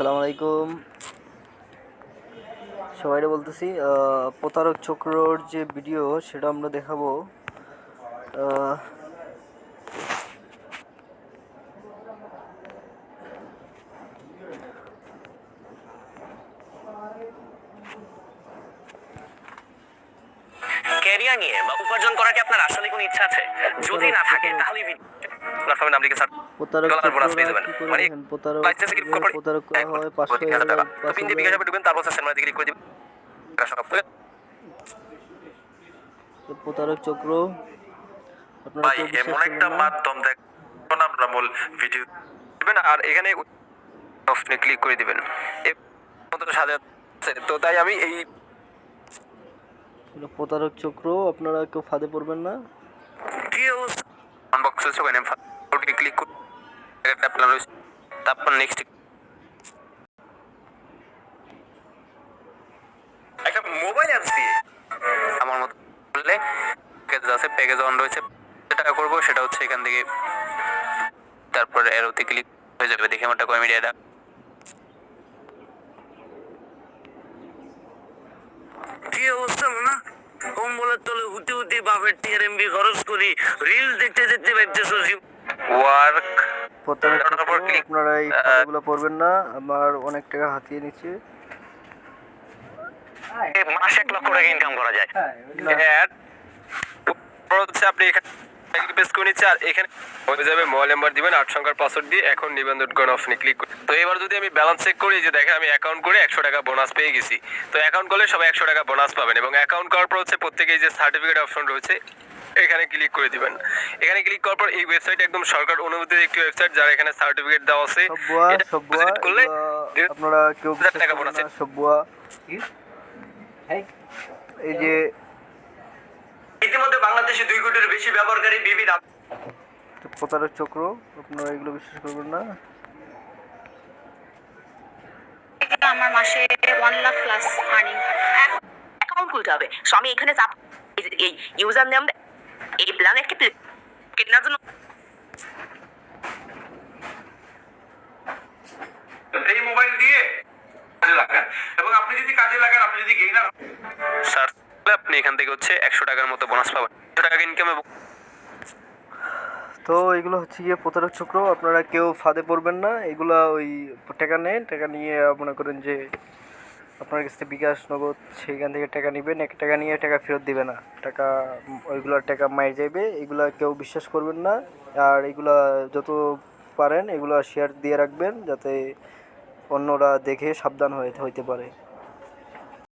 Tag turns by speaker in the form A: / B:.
A: আসসালামু আলাইকুম সবাইকে বলতেছি প্রতারক চক্রর যে ভিডিও, সেটা আমরা দেখাবো।
B: ক্যারিয়ার নিয়ে বা উপার্জন করার কি আপনার আসলে কোনো ইচ্ছা আছে? যদি না থাকে, তাহলে নাম লিখে ডলার বোনাস পেয়ে যাবেন। মানে লাইসেন্সে ক্লিক করবেন
A: প্রতারক হয় পাঁচশো
B: তিন হাজার টাকা। তো
A: পাঁচশো
B: পিন দিয়ে বিকাশ হবে ঢুকবেন তারপর দিকে ক্লিক করে দিবেন
A: প্রতারক চক্র আপনারা
C: ভাই এমন একটা মাধ্যম দেখুন মূল ভিডিও
B: দিবেন আর এখানে অপশনে ক্লিক করে দিবেন। সাজা তো তাই আমি এই
A: প্রতারক চক্র আপনারা কেউ ফাঁদে পড়বেন না।
B: আনবক্সে সবাই নেম ওকে ক্লিক করে একটা প্ল্যান রয়েছে তারপর নেক্সট একটা মোবাইল অ্যাপস দিয়ে? আমার মতো বললে প্যাকেজ আছে প্যাকেজ অন রয়েছে যেটা করব সেটা হচ্ছে এখান থেকে তারপর এরোতে ক্লিক হয়ে যাবে দেখে আমার কয় মিডিয়াটা
D: কি অবস্থা না কম্বলের তলে হুতি হুতি বাপের টিয়ার এমবি খরচ করি। রিলস দেখতে দেখতে বাইতেছো
B: ওয়ার্ক click-
A: আপনারা এই ফটোগুলো পড়বেন না আমার অনেক টাকা হাতিয়ে নিচ্ছে।
D: মাসে এক লক্ষ টাকা ইনকাম করা যায়।
B: হ্যাঁ আপনি এখানে করে নিচ্ছে আর এখানে হয়ে যাবে মোবাইল নাম্বার দিবেন আট সংখ্যার পাসওয়ার্ড দিয়ে এখন নিবন্ধন করেন অপশনে ক্লিক করে তো এবার যদি আমি ব্যালেন্স চেক করি যে দেখেন আমি অ্যাকাউন্ট করে একশো টাকা বোনাস পেয়ে গেছি। তো অ্যাকাউন্ট করলে সবাই একশো টাকা বোনাস পাবেন এবং অ্যাকাউন্ট করার পর হচ্ছে প্রত্যেকেই যে সার্টিফিকেট অপশন রয়েছে এখানে ক্লিক করে দিবেন। এখানে ক্লিক করার পর এই ওয়েবসাইট একদম সরকার অনুমোদিত একটি ওয়েবসাইট যার এখানে সার্টিফিকেট দেওয়া আছে। এটা করলে
A: আপনারা কেউ
B: টাকা
A: করবেন
B: bonus
A: না সব বুয়া এই যে
D: ইতিমধ্যে বাংলাদেশে দুই কোটির বেশি ব্যবহারকারী বিবিধ
A: প্রতারক চক্র আপনারা এগুলো বিশ্বাস করবেন না।
E: আমার মাসে one lakh plus earning
F: account খুলতে হবে। সো আমি এখানে চাপ এই- ইউজার নেম এই কেনার জন্য
C: এই মোবাইল দিয়ে কাজে লাগান। এবং আপনি যদি কাজে লাগান আপনি যদি গেইনার
B: করলে আপনি এখান থেকে হচ্ছে একশো টাকার মতো বোনাস পাবেন। একশো টাকা ইনকাম
A: তো এগুলো হচ্ছে গিয়ে প্রতারক চক্র, আপনারা কেউ ফাঁদে পড়বেন না। এগুলা ওই টাকা নেন, টাকা নিয়ে মনে করেন যে আপনার কাছ বিকাশ, নগদ, সেইখান থেকে টাকা নেবেন। এক টাকা নিয়ে টাকা ফেরত দিবে না। টাকা ওইগুলোর টাকা মাইর যাইবে। এগুলা কেউ বিশ্বাস করবেন না। আর এগুলা যত পারেন, এগুলো শেয়ার দিয়ে রাখবেন যাতে অন্যরা দেখে সাবধান হয়ে হইতে পারে।